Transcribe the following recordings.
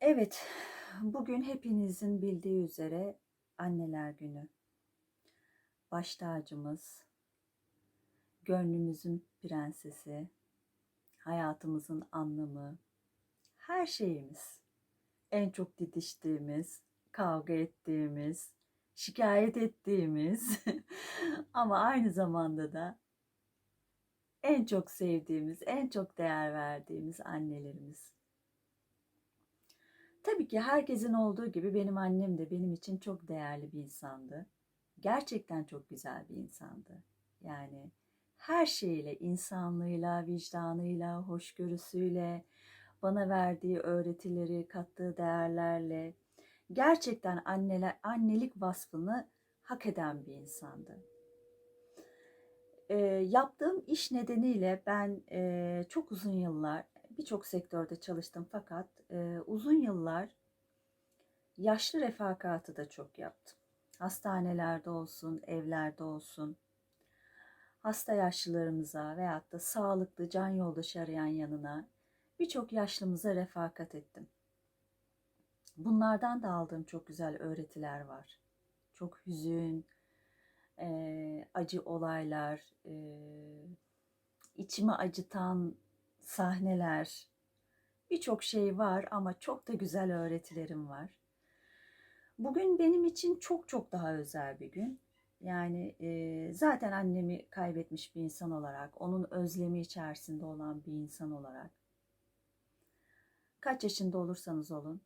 Evet, bugün hepinizin bildiği üzere Anneler Günü. Baş tacımız, gönlümüzün prensesi, hayatımızın anlamı, her şeyimiz. En çok didiştiğimiz, kavga ettiğimiz, şikayet ettiğimiz ama aynı zamanda da en çok sevdiğimiz, en çok değer verdiğimiz annelerimiz. Tabii ki herkesin olduğu gibi benim annem de benim için çok değerli bir insandı. Gerçekten çok güzel bir insandı. Yani her şeyiyle, insanlığıyla, vicdanıyla, hoşgörüsüyle, bana verdiği öğretileri, kattığı değerlerle gerçekten anneler, annelik vasfını hak eden bir insandı. Ee, yaptığım iş nedeniyle ben e, çok uzun yıllar birçok sektörde çalıştım fakat e, uzun yıllar yaşlı refakatı da çok yaptım. Hastanelerde olsun, evlerde olsun, hasta yaşlılarımıza veyahut da sağlıklı can yoldaşı arayan yanına birçok yaşlımıza refakat ettim. Bunlardan da aldığım çok güzel öğretiler var. Çok hüzün, e, acı olaylar, e, içimi acıtan sahneler, birçok şey var ama çok da güzel öğretilerim var. Bugün benim için çok çok daha özel bir gün. Yani e, zaten annemi kaybetmiş bir insan olarak, onun özlemi içerisinde olan bir insan olarak. Kaç yaşında olursanız olun,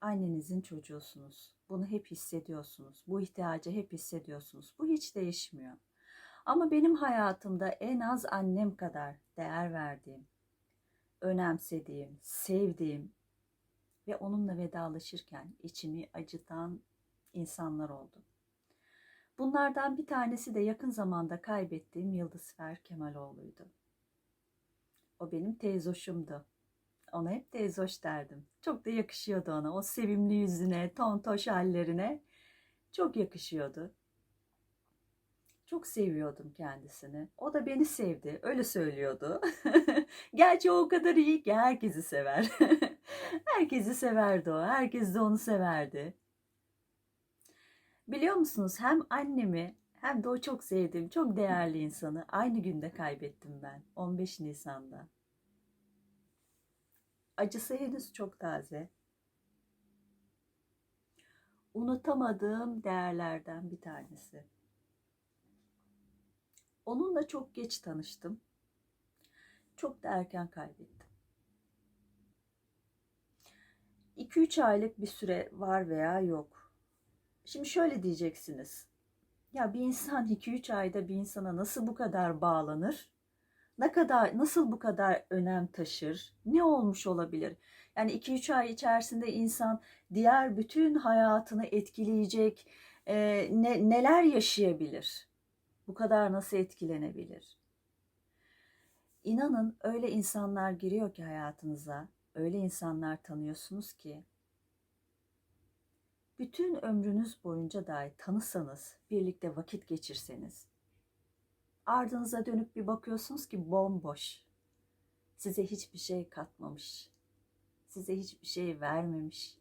annenizin çocuğusunuz. Bunu hep hissediyorsunuz. Bu ihtiyacı hep hissediyorsunuz. Bu hiç değişmiyor. Ama benim hayatımda en az annem kadar değer verdiğim, önemsediğim, sevdiğim ve onunla vedalaşırken içimi acıtan insanlar oldu. Bunlardan bir tanesi de yakın zamanda kaybettiğim Yıldızfer Kemaloğlu'ydu. O benim teyzoşumdu. Ona hep teyzoş derdim. Çok da yakışıyordu ona. O sevimli yüzüne, tontoş hallerine çok yakışıyordu. Çok seviyordum kendisini. O da beni sevdi. Öyle söylüyordu. Gerçi o kadar iyi ki herkesi sever. herkesi severdi o. Herkes de onu severdi. Biliyor musunuz hem annemi hem de o çok sevdiğim, çok değerli insanı aynı günde kaybettim ben. 15 Nisan'da. Acısı henüz çok taze. Unutamadığım değerlerden bir tanesi. Onunla çok geç tanıştım. Çok da erken kaybettim. 2-3 aylık bir süre var veya yok. Şimdi şöyle diyeceksiniz. Ya bir insan 2-3 ayda bir insana nasıl bu kadar bağlanır? Ne kadar nasıl bu kadar önem taşır? Ne olmuş olabilir? Yani 2-3 ay içerisinde insan diğer bütün hayatını etkileyecek e, ne, neler yaşayabilir? Bu kadar nasıl etkilenebilir? İnanın öyle insanlar giriyor ki hayatınıza, öyle insanlar tanıyorsunuz ki bütün ömrünüz boyunca dahi tanısanız, birlikte vakit geçirseniz, ardınıza dönüp bir bakıyorsunuz ki bomboş. Size hiçbir şey katmamış. Size hiçbir şey vermemiş.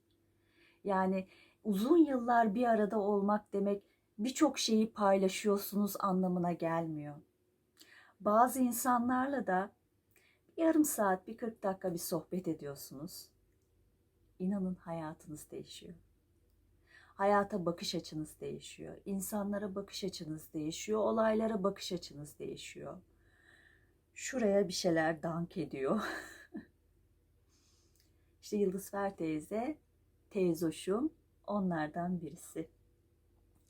Yani uzun yıllar bir arada olmak demek birçok şeyi paylaşıyorsunuz anlamına gelmiyor. Bazı insanlarla da yarım saat, bir 40 dakika bir sohbet ediyorsunuz. İnanın hayatınız değişiyor. Hayata bakış açınız değişiyor. İnsanlara bakış açınız değişiyor. Olaylara bakış açınız değişiyor. Şuraya bir şeyler dank ediyor. İşte Yıldızfer teyze, teyzoşum onlardan birisi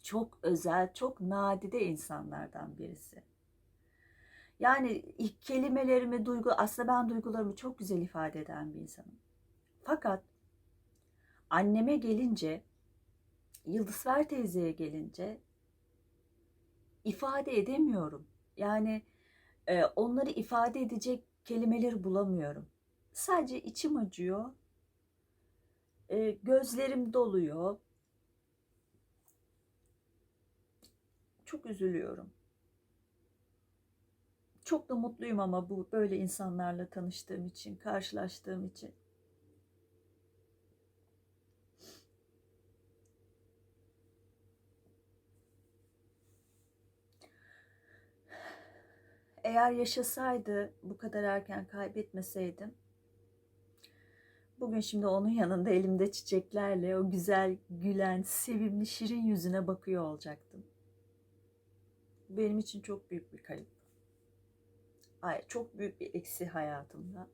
çok özel, çok nadide insanlardan birisi. Yani ilk kelimelerimi, duygu, aslında ben duygularımı çok güzel ifade eden bir insanım. Fakat anneme gelince, Yıldızver teyzeye gelince ifade edemiyorum. Yani e, onları ifade edecek kelimeleri bulamıyorum. Sadece içim acıyor, e, gözlerim doluyor, çok üzülüyorum. Çok da mutluyum ama bu böyle insanlarla tanıştığım için, karşılaştığım için. Eğer yaşasaydı bu kadar erken kaybetmeseydim Bugün şimdi onun yanında elimde çiçeklerle o güzel, gülen, sevimli, şirin yüzüne bakıyor olacaktım. Benim için çok büyük bir kayıp. Ay, çok büyük bir eksi hayatımda.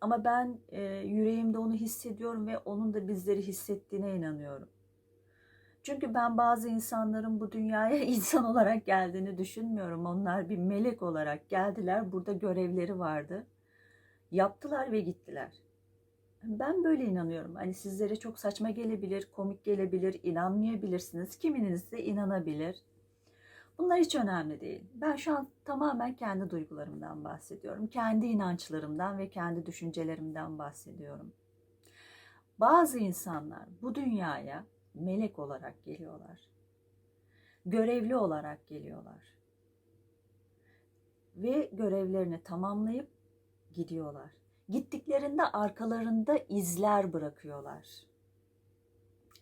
Ama ben e, yüreğimde onu hissediyorum ve onun da bizleri hissettiğine inanıyorum. Çünkü ben bazı insanların bu dünyaya insan olarak geldiğini düşünmüyorum. Onlar bir melek olarak geldiler. Burada görevleri vardı. Yaptılar ve gittiler. Ben böyle inanıyorum. Hani sizlere çok saçma gelebilir, komik gelebilir, inanmayabilirsiniz. Kiminiz de inanabilir. Bunlar hiç önemli değil. Ben şu an tamamen kendi duygularımdan bahsediyorum. Kendi inançlarımdan ve kendi düşüncelerimden bahsediyorum. Bazı insanlar bu dünyaya melek olarak geliyorlar. Görevli olarak geliyorlar. Ve görevlerini tamamlayıp gidiyorlar. Gittiklerinde arkalarında izler bırakıyorlar.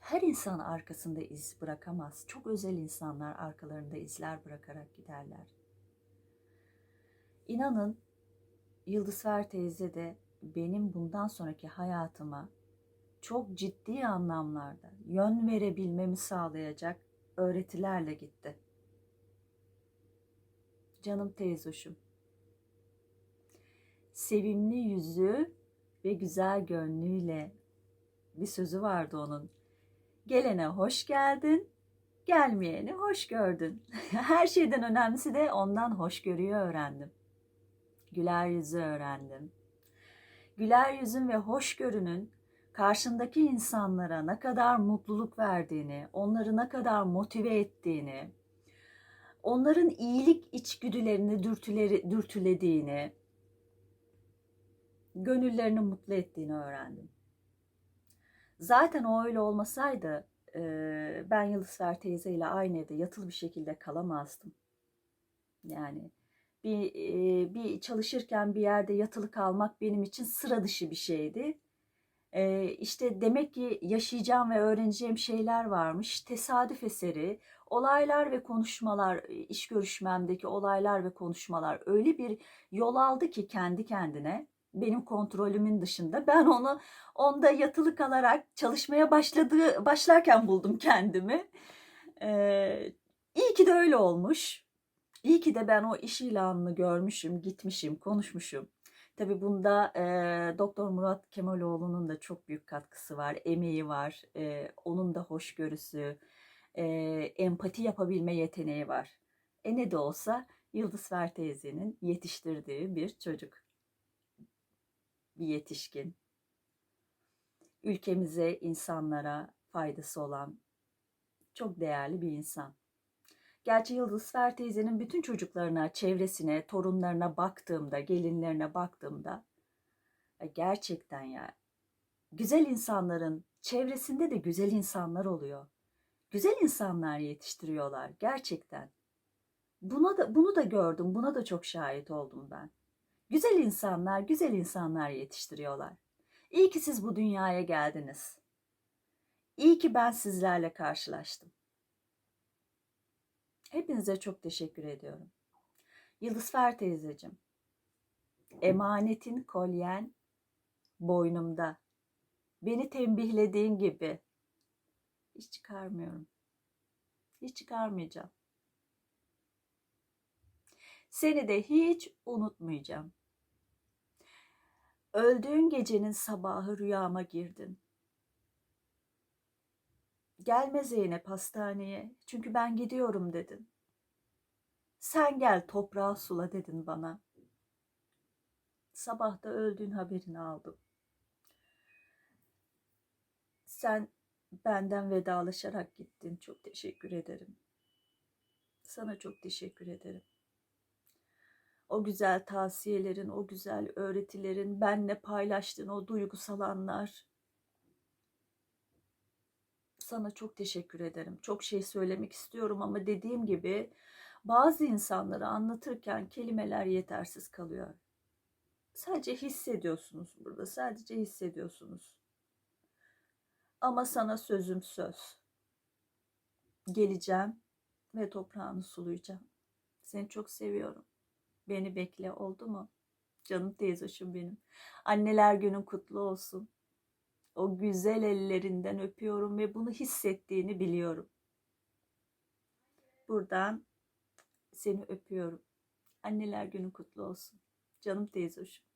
Her insan arkasında iz bırakamaz. Çok özel insanlar arkalarında izler bırakarak giderler. İnanın Yıldızver teyze de benim bundan sonraki hayatıma çok ciddi anlamlarda yön verebilmemi sağlayacak öğretilerle gitti. Canım teyzoşum. Sevimli yüzü ve güzel gönlüyle bir sözü vardı onun. Gelene hoş geldin, gelmeyeni hoş gördün. Her şeyden önemlisi de ondan hoşgörüyü öğrendim. Güler yüzü öğrendim. Güler yüzün ve hoşgörünün karşındaki insanlara ne kadar mutluluk verdiğini, onları ne kadar motive ettiğini, onların iyilik içgüdülerini dürtüleri, dürtülediğini, gönüllerini mutlu ettiğini öğrendim. Zaten o öyle olmasaydı ben Yıldızfer teyze ile aynı evde yatılı bir şekilde kalamazdım. Yani bir, bir çalışırken bir yerde yatılı kalmak benim için sıra dışı bir şeydi. İşte demek ki yaşayacağım ve öğreneceğim şeyler varmış. Tesadüf eseri, olaylar ve konuşmalar, iş görüşmemdeki olaylar ve konuşmalar öyle bir yol aldı ki kendi kendine benim kontrolümün dışında. Ben onu onda yatılı kalarak çalışmaya başladığı başlarken buldum kendimi. Ee, iyi ki de öyle olmuş. İyi ki de ben o iş ilanını görmüşüm, gitmişim, konuşmuşum. Tabi bunda e, Doktor Murat Kemaloğlu'nun da çok büyük katkısı var, emeği var. E, onun da hoşgörüsü, e, empati yapabilme yeteneği var. E ne de olsa Yıldız Ver teyzenin yetiştirdiği bir çocuk bir yetişkin. Ülkemize, insanlara faydası olan çok değerli bir insan. Gerçi Yıldız Fer teyzenin bütün çocuklarına, çevresine, torunlarına baktığımda, gelinlerine baktığımda e, gerçekten ya güzel insanların çevresinde de güzel insanlar oluyor. Güzel insanlar yetiştiriyorlar gerçekten. Buna da bunu da gördüm, buna da çok şahit oldum ben. Güzel insanlar, güzel insanlar yetiştiriyorlar. İyi ki siz bu dünyaya geldiniz. İyi ki ben sizlerle karşılaştım. Hepinize çok teşekkür ediyorum. Yıldızfer teyzecim, emanetin kolyen boynumda. Beni tembihlediğin gibi hiç çıkarmıyorum. Hiç çıkarmayacağım. Seni de hiç unutmayacağım. Öldüğün gecenin sabahı rüyama girdin. Gelme Zeynep hastaneye çünkü ben gidiyorum dedin. Sen gel toprağa sula dedin bana. Sabah da öldüğün haberini aldım. Sen benden vedalaşarak gittin. Çok teşekkür ederim. Sana çok teşekkür ederim o güzel tavsiyelerin, o güzel öğretilerin, benle paylaştığın o duygusal anlar. Sana çok teşekkür ederim. Çok şey söylemek istiyorum ama dediğim gibi bazı insanları anlatırken kelimeler yetersiz kalıyor. Sadece hissediyorsunuz burada. Sadece hissediyorsunuz. Ama sana sözüm söz. Geleceğim ve toprağını sulayacağım. Seni çok seviyorum. Beni bekle oldu mu? Canım teyzoşum benim. Anneler günün kutlu olsun. O güzel ellerinden öpüyorum ve bunu hissettiğini biliyorum. Buradan seni öpüyorum. Anneler günün kutlu olsun. Canım teyzoşum.